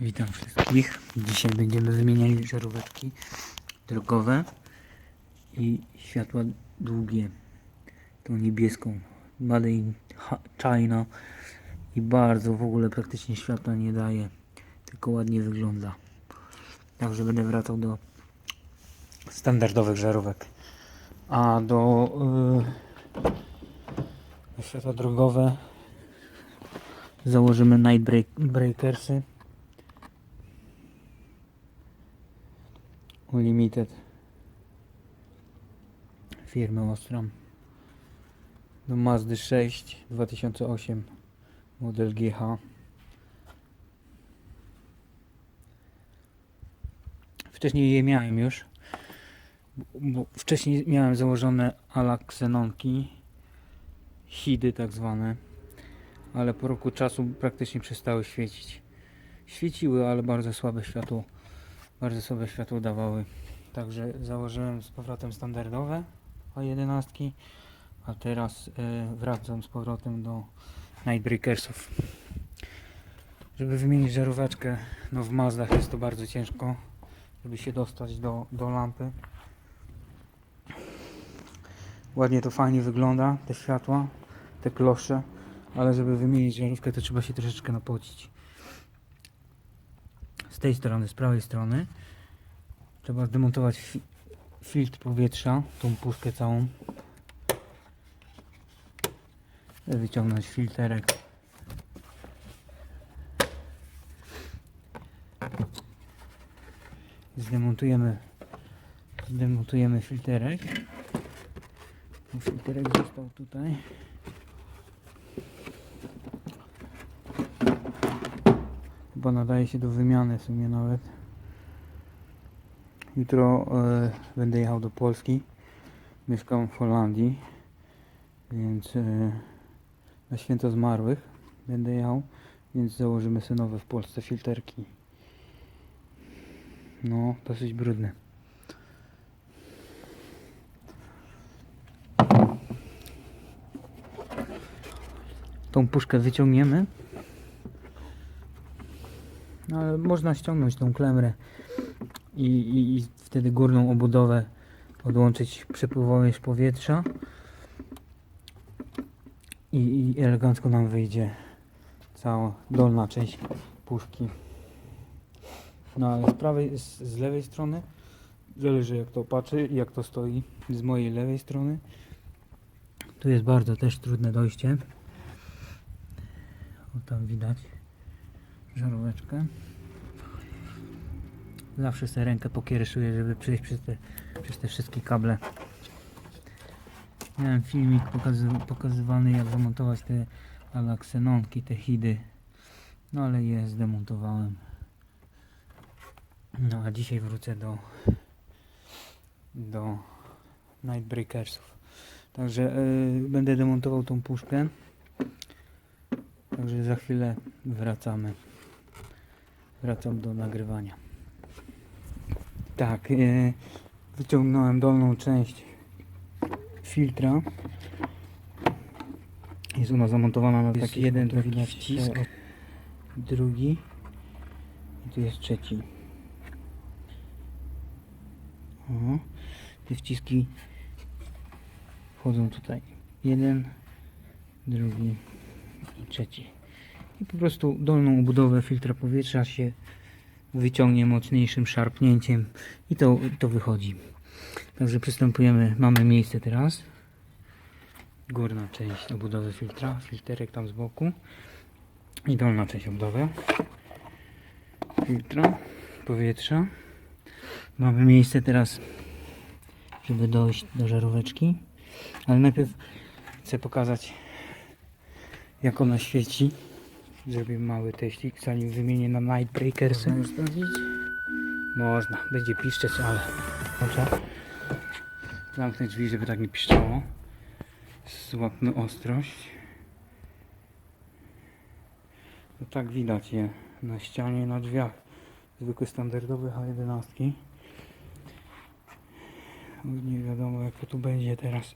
Witam wszystkich. Dzisiaj będziemy wymieniali żaróweczki drogowe i światła długie. Tą niebieską. Made in China i bardzo w ogóle praktycznie światła nie daje, tylko ładnie wygląda. Także będę wracał do standardowych żarówek. A do yy, światła drogowe założymy night break, breakersy Unlimited. Firmy Ostrom do Mazdy 6 2008 model GH wcześniej je miałem już bo, wcześniej miałem założone ala ksenonki hidy tak zwane ale po roku czasu praktycznie przestały świecić. Świeciły, ale bardzo słabe światło bardzo słabe światło dawały. Także założyłem z powrotem standardowe A11, a teraz e, wracam z powrotem do Nightbreakersów. Żeby wymienić żaróweczkę, no w Mazdach jest to bardzo ciężko, żeby się dostać do, do lampy. Ładnie to fajnie wygląda, te światła, te klosze, ale żeby wymienić żarówkę to trzeba się troszeczkę napocić z tej strony, z prawej strony. Trzeba zdemontować fi filtr powietrza, tą puszkę całą. Wyciągnąć filterek. Zdemontujemy zdemontujemy filterek. Filterek został tutaj Chyba nadaje się do wymiany w sumie nawet. Jutro e, będę jechał do Polski. Mieszkam w Holandii, więc e, na święto zmarłych będę jechał, więc założymy sobie nowe w Polsce filterki. No, dosyć brudne. Tą puszkę wyciągniemy. No, ale można ściągnąć tą klemrę i, i, i wtedy górną obudowę podłączyć przepływowość powietrza. I, i elegancko nam wyjdzie cała dolna część puszki. No ale z prawej, z, z lewej strony zależy jak to patrzy i jak to stoi z mojej lewej strony tu jest bardzo też trudne dojście. O tam widać żaróweczkę. Zawsze sobie rękę pokiereszuję, żeby przejść przez te, przez te wszystkie kable. Miałem filmik pokazy, pokazywany jak zamontować te alaksenonki, te hidy. No ale je zdemontowałem. No a dzisiaj wrócę do do Nightbreakersów. Także yy, będę demontował tą puszkę. Także za chwilę wracamy. Wracam do nagrywania. Tak, e, wyciągnąłem dolną część filtra. Jest ona zamontowana na taki jeden taki wcisk, drugi i tu jest trzeci. O, te wciski wchodzą tutaj. Jeden, drugi i trzeci. I po prostu dolną obudowę filtra powietrza się wyciągnie mocniejszym szarpnięciem i to, to wychodzi. Także przystępujemy, mamy miejsce teraz. Górna część obudowy filtra, filterek tam z boku i dolna część obudowy filtra powietrza. Mamy miejsce teraz, żeby dojść do żaróweczki, ale najpierw chcę pokazać jak ona świeci. Zrobię mały teścik, zanim wymienię na Nightbreakersy. Można już? Można, będzie piszczeć, ale... Dobrze. Zamknę drzwi, żeby tak nie piszczało. Złapmy ostrość. No tak widać je na ścianie, na drzwiach. Zwykłe standardowe H11. Nie wiadomo jak to tu będzie teraz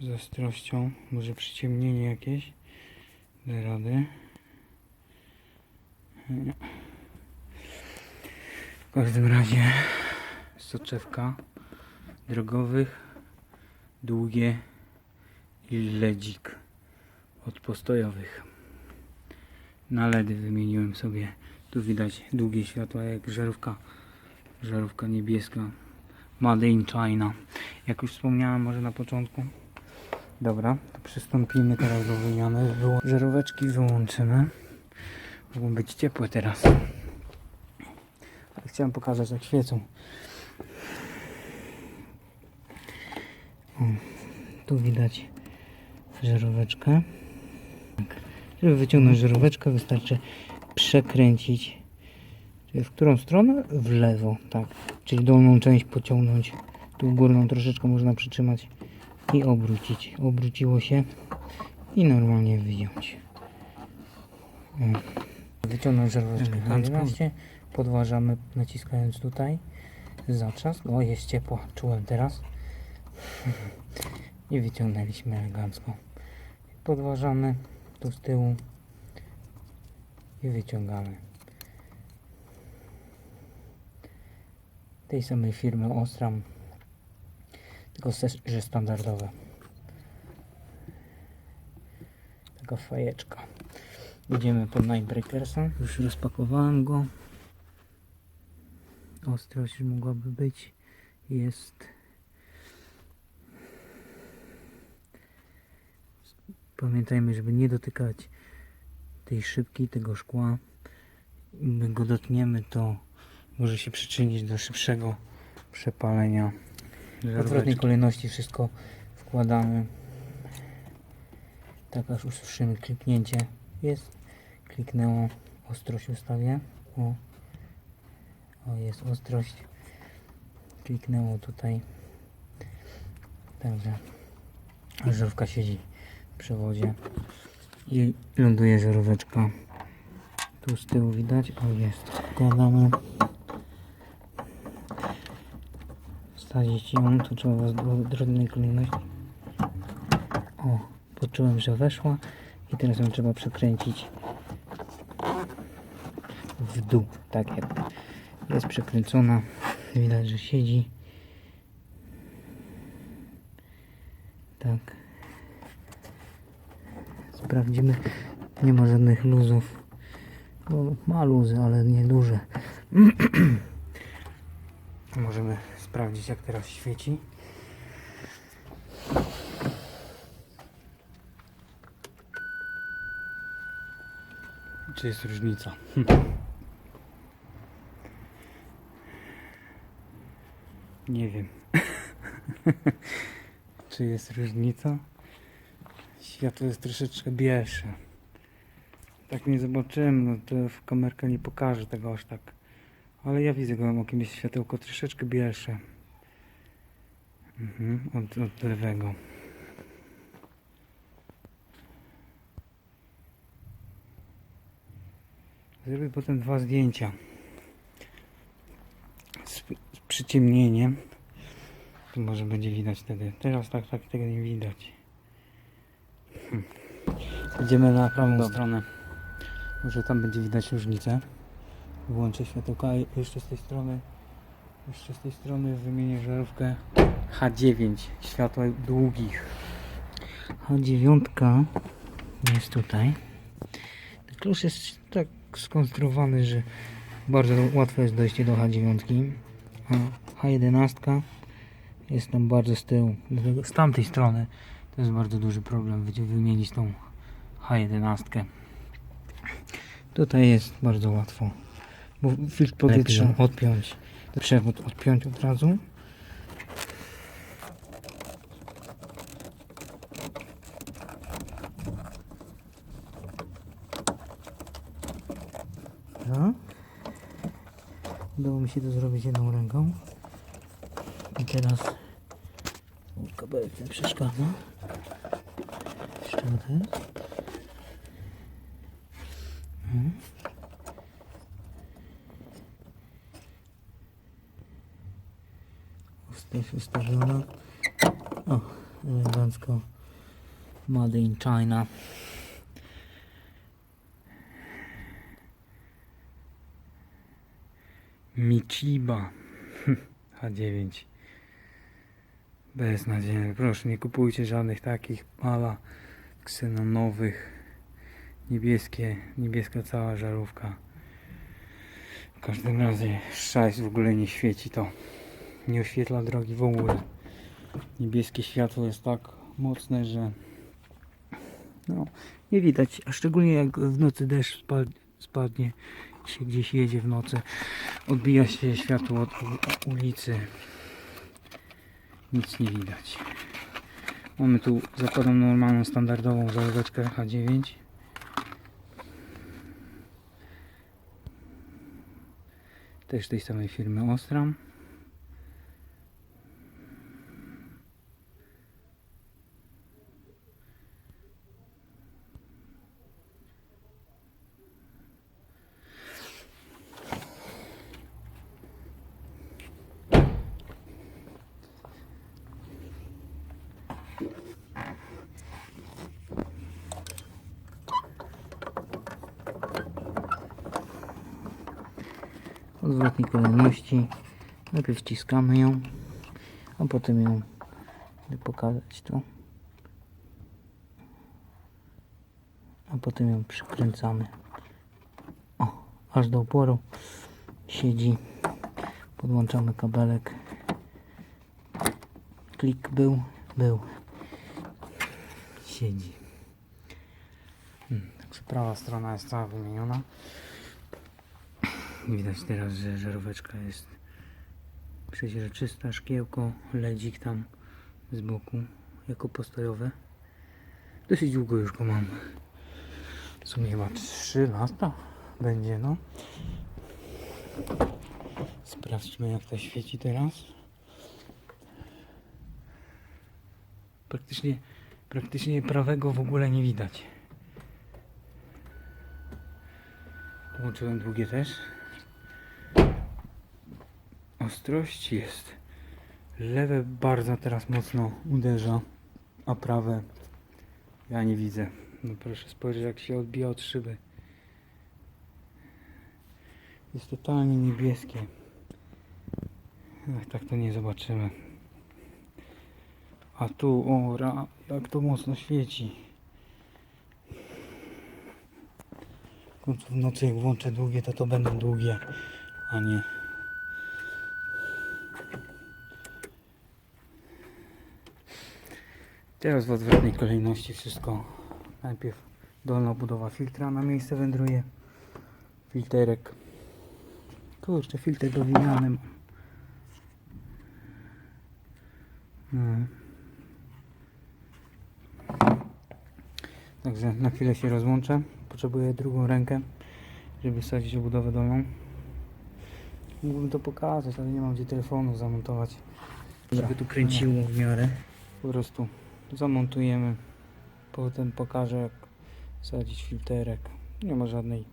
z ostrością. Może przyciemnienie jakieś. Da rady. W każdym razie soczewka drogowych, długie i ledzik od postojowych. Na LEDy wymieniłem sobie. Tu widać długie światła jak żarówka, żarówka niebieska. Made in China. Jak już wspomniałem może na początku. Dobra, to przystąpimy teraz do wymiany. Żaróweczki wyłączymy. Mogą być ciepłe teraz. Ale chciałem pokazać jak świecą. O, tu widać żaróweczkę. Tak. Żeby wyciągnąć żaróweczkę wystarczy przekręcić. W którą stronę? W lewo, tak. Czyli dolną część pociągnąć. Tu górną troszeczkę można przytrzymać i obrócić. Obróciło się i normalnie wyjąć. O. Wyciągnąć żaróweczkę na 11. Podważamy naciskając tutaj zatrzask. O, jest ciepła. Czułem teraz. I wyciągnęliśmy elegancko. Podważamy tu z tyłu i wyciągamy. Tej samej firmy Ostram, tylko że standardowe. Taka fajeczka. Idziemy pod Nightbreakersa. Już rozpakowałem go. Ostrość mogłaby być. Jest. Pamiętajmy, żeby nie dotykać tej szybki, tego szkła. My go dotkniemy, to może się przyczynić do szybszego przepalenia. W odwrotnej kolejności wszystko wkładamy. Tak aż usłyszymy kliknięcie. Jest. Kliknęło. Ostrość ustawię. O. o, jest ostrość. Kliknęło tutaj. Także żarówka siedzi w przewodzie i ląduje żaróweczka. Tu z tyłu widać. O, jest. Wkładamy. Wsadzić ją. Tu trzeba w odwrotnej kolejności. O, poczułem, że weszła i teraz ją trzeba przekręcić w dół, tak jak jest przekręcona. Widać, że siedzi. Tak. Sprawdzimy. Nie ma żadnych luzów. No, ma luzy, ale nie duże. Możemy sprawdzić, jak teraz świeci. Czy jest różnica? Nie wiem. Czy jest różnica? Światło jest troszeczkę bielsze. Tak nie zobaczyłem, no to w kamerkę nie pokaże tego aż tak. Ale ja widzę gołym okiem jest światełko troszeczkę bielsze. Mhm, od, od lewego. Zrobię potem dwa zdjęcia. Z, z przyciemnieniem. To może będzie widać wtedy. Teraz tak, tak tego nie widać. Hmm. Idziemy na prawą stronę. Może tam będzie widać różnicę. Włączę światełka jeszcze z tej strony. Jeszcze z tej strony wymienię żarówkę H9 światła długich. H9 jest tutaj. Ten klucz jest tak skonstruowany, że bardzo łatwe jest dojście do H9. A H11 jest tam bardzo z tyłu. Z tamtej strony to jest bardzo duży problem wy- wymienić tą H11. Tutaj jest bardzo łatwo. Bo filtr powietrza odpiąć. Przewód odpiąć od razu. No. Udało mi się to zrobić jedną ręką. I teraz kabelek nie przeszkadza. Szczotę. Mhm. Ustaw ustawiona. O, elegancko. Made in China. Michiba H9 Beznadziejne. Proszę, nie kupujcie żadnych takich ala ksenonowych. Niebieskie, niebieska cała żarówka. W każdym razie szajs w ogóle nie świeci to. Nie oświetla drogi w ogóle. Niebieskie światło jest tak mocne, że no, nie widać. A szczególnie jak w nocy deszcz spad- spadnie, się gdzieś jedzie w nocy, odbija się światło od ulicy. Nic nie widać. Mamy tu zakładam normalną, standardową zaleweczkę H9. Też tej samej firmy Ostram. Odwrotnej kolejności. Najpierw wciskamy ją, a potem ją pokazać tu. A potem ją przykręcamy. O, aż do oporu siedzi. Podłączamy kabelek. Klik był, był. Siedzi. Hmm, także prawa strona jest cała wymieniona. Widać teraz, że żaróweczka jest przeźroczysta, szkiełko, ledzik tam z boku jako postojowe. Dosyć długo już go mam. W sumie chyba 3 lata będzie, no. Sprawdźmy jak to świeci teraz. Praktycznie, praktycznie prawego w ogóle nie widać. Włączyłem drugie też. Ostrość jest. Lewe bardzo teraz mocno uderza, a prawe ja nie widzę. No proszę spojrzeć jak się odbija od szyby. Jest totalnie niebieskie. Ach, tak to nie zobaczymy. A tu, o, ra, jak to mocno świeci. W końcu w nocy jak włączę długie, to to będą długie, a nie Teraz w odwrotnej kolejności wszystko. Najpierw dolna budowa filtra na miejsce wędruje. Filterek. Kurczę, filtr do wymiany. No. Także na chwilę się rozłączę. Potrzebuję drugą rękę, żeby wsadzić obudowę dolną. Mógłbym to pokazać, ale nie mam gdzie telefonu zamontować. Żeby tu kręciło w miarę. Po prostu zamontujemy. Potem pokażę jak wsadzić filterek. Nie ma żadnej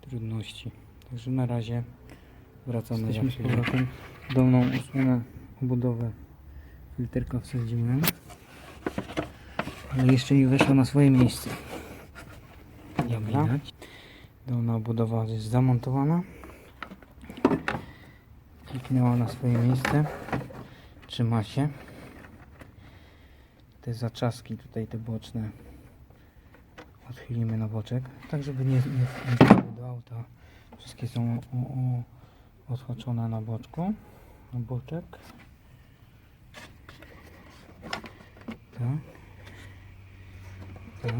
trudności. Także na razie wracamy Jesteśmy z powrotem. Dolną osłonę obudowę filterka wsadziłem. Ale jeszcze nie weszła na swoje miejsce. Jak widać. Dolna obudowa jest zamontowana. Kliknęła na swoje miejsce. Trzyma się. Te zaczaski tutaj, te boczne odchylimy na boczek, tak żeby nie, nie, nie do auta. Wszystkie są o, o, odhaczone na boczku, na boczek. Tak. Tak.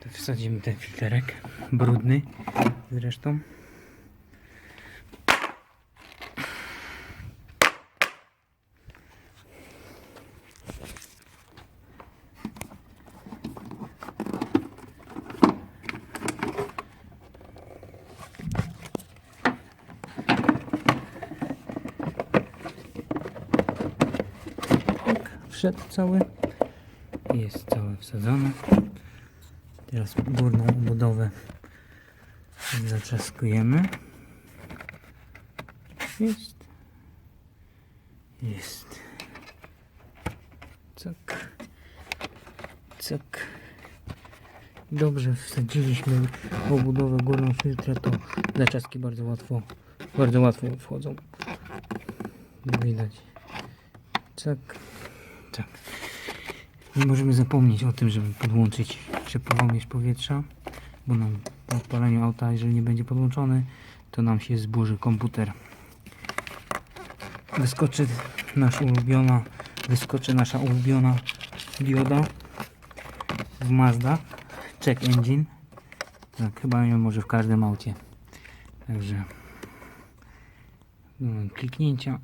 To wsadzimy ten filterek, brudny zresztą. Tak, wszedł cały. Jest całe wsadzone. Teraz górną budowę zaczaskujemy. Jest. Jest. Cak. Cak. Dobrze wsadziliśmy obudowę górną filtra, to zaczaski bardzo łatwo bardzo łatwo wchodzą. Widać. Tak. Nie możemy zapomnieć o tym, żeby podłączyć przepływomierz powietrza, bo nam po odpaleniu auta, jeżeli nie będzie podłączony, to nam się zburzy komputer. Wyskoczy nasz ulubiona, wyskoczy nasza ulubiona dioda w Mazda check engine. Tak, chyba nie może w każdym aucie. Także no, kliknięcia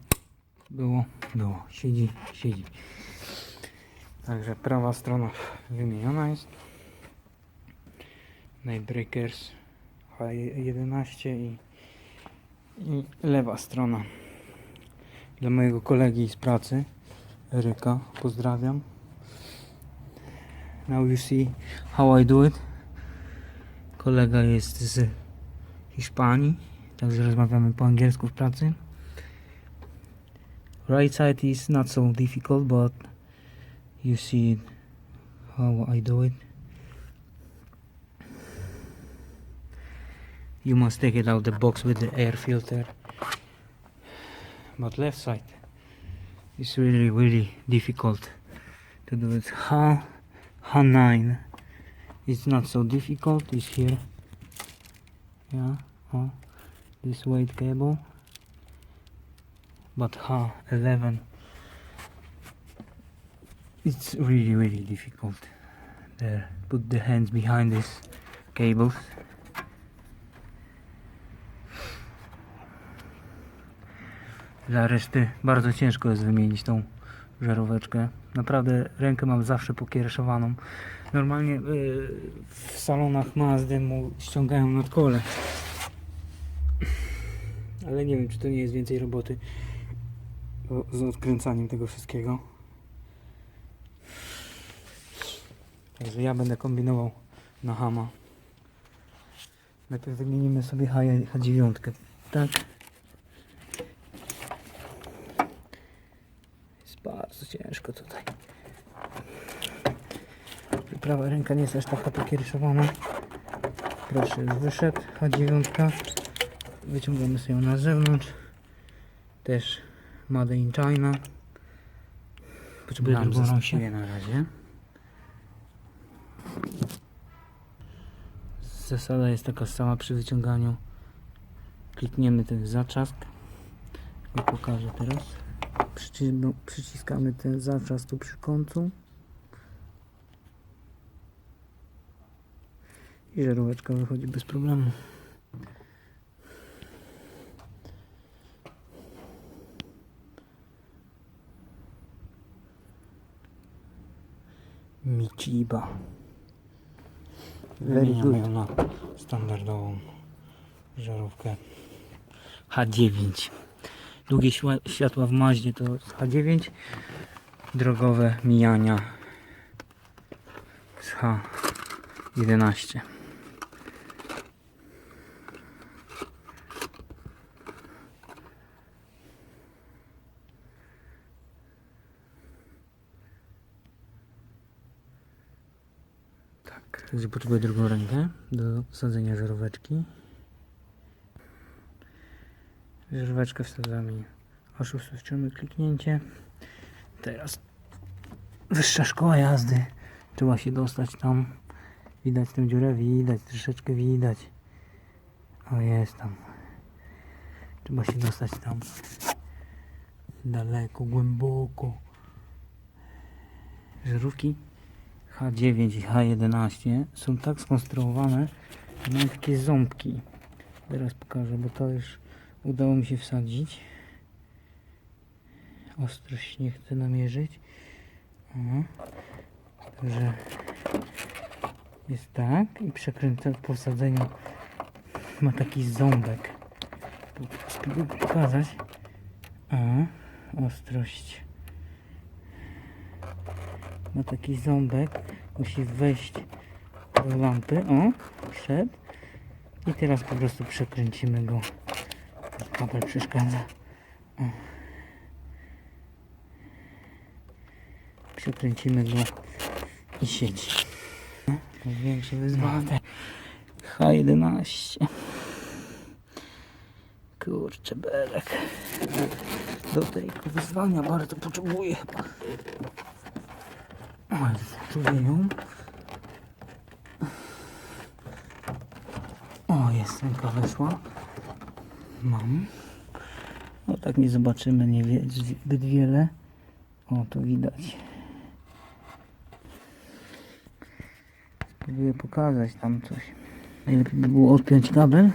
było, było, siedzi, siedzi. Także prawa strona wymieniona jest. Nightbreakers H11 i, i lewa strona dla mojego kolegi z pracy Eryka, pozdrawiam. Now you see how I do it. Kolega jest z Hiszpanii, także rozmawiamy po angielsku w pracy. Right side is not so difficult, but you see how I do it. You must take it out the box with the air filter. But left side is really really difficult to do it. ha H9 it's not so difficult. It's here. Yeah. Oh, this white cable. But H11 it's really really difficult. There, put the hands behind these cables. Dla reszty bardzo ciężko jest wymienić tą żaróweczkę. Naprawdę rękę mam zawsze pokiereszowaną. Normalnie yy, w salonach Mazdy mu ściągają nad kole. Ale nie wiem, czy to nie jest więcej roboty z odkręcaniem tego wszystkiego. Także ja będę kombinował na Hama. Najpierw wymienimy sobie H- H9. Tak. Jest bardzo ciężko tutaj. Prawa ręka nie jest aż taka pokiereszowana. Proszę, już wyszedł. H9. Wyciągamy sobie ją na zewnątrz. Też Made in China. Potrzebuję drugą rąsię. na razie. Zasada jest taka sama przy wyciąganiu. Klikniemy ten zaczask. I pokażę teraz. Przyci przyciskamy ten zaczas tu przy końcu. I żaróweczka wychodzi bez problemu. Michiba. Wymieniamy ją na standardową żarówkę H9. Długie światła w Maździe to H9. Drogowe mijania z H11. Tak, także potrzebuję drugą rękę do sadzenia żaróweczki. Żaróweczkę wsadzamy oszustowczymy kliknięcie. Teraz wyższa szkoła jazdy. Trzeba się dostać tam. Widać tę dziurę, widać, troszeczkę widać. O jest tam. Trzeba się dostać tam. Daleko, głęboko. Żarówki H9 i H11 są tak skonstruowane, że mają takie ząbki. Teraz pokażę, bo to już udało mi się wsadzić. Ostrość nie chcę namierzyć. Także jest tak i przekręcę po wsadzeniu ma taki ząbek. Spróbuję pokazać. O, ostrość. Ma taki ząbek. Musi wejść do lampy. O, wszedł. I teraz po prostu przekręcimy go. Kabel przeszkadza. O. Przekręcimy go i siedzi. To Większe wyzwanie. H11. Kurczę, belek. Do tego wyzwania bardzo potrzebuję chyba. O, już czuję ją. O, jest ręka weszła. Mam. No tak nie zobaczymy nie wie, zbyt wiele. O, to widać. Spróbuję pokazać tam coś. Najlepiej by było odpiąć kabel.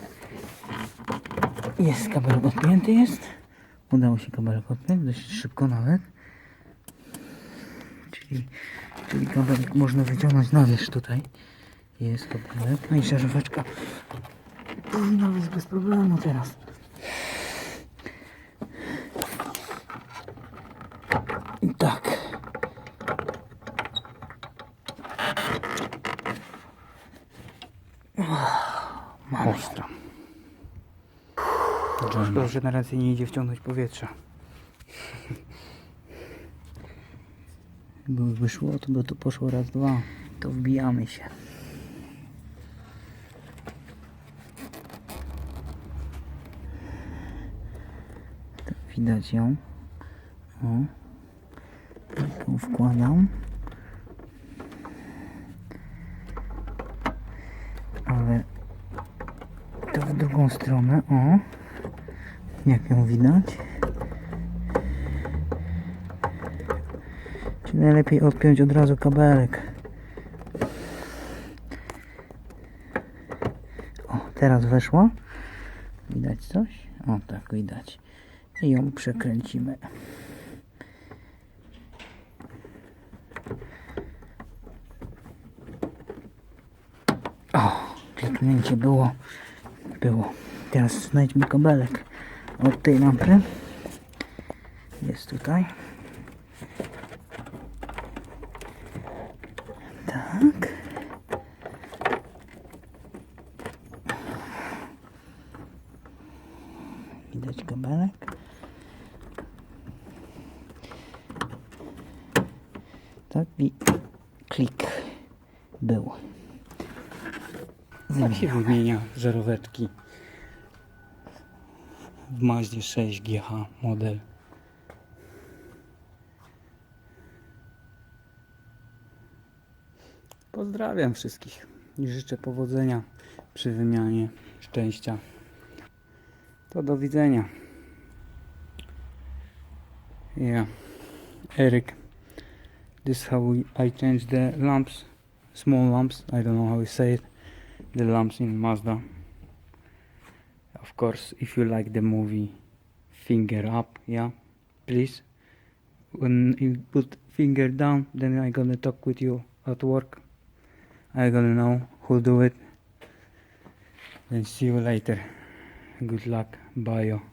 Jest kabelek odpięty jest. Udało się kabelek odpiąć, dość szybko nawet. Czyli, czyli kabelek można wyciągnąć na wierzch tutaj. Jest kabelek. No i szaróweczka powinna być bez problemu teraz. Tak. Mam ekstra. Szkoda, że na ręce nie idzie wciągnąć powietrza. Gdyby wyszło, to by to poszło raz, dwa. To wbijamy się. Tak, widać ją. O. Tu wkładam. Ale to w drugą stronę, o. Jak ją widać. Najlepiej odpiąć od razu kabelek. O, teraz weszło. Widać coś? O, tak, widać. I ją przekręcimy. O, kliknięcie było. Było. Teraz znajdźmy kabelek od tej lampy. Jest tutaj. Tak. Widać kabelek. Tak i klik był. Tak się wymienia żaróweczki w Mazdzie 6 GH model. Pozdrawiam wszystkich i życzę powodzenia przy wymianie szczęścia. To do widzenia. Yeah, Eric. This how we, I change the lamps, small lamps. I don't know how you say it. The lamps in Mazda. Of course, if you like the movie, finger up, yeah, please. When you put finger down, then I gonna talk with you at work. I gonna know who do it. Then see you later. Good luck bio.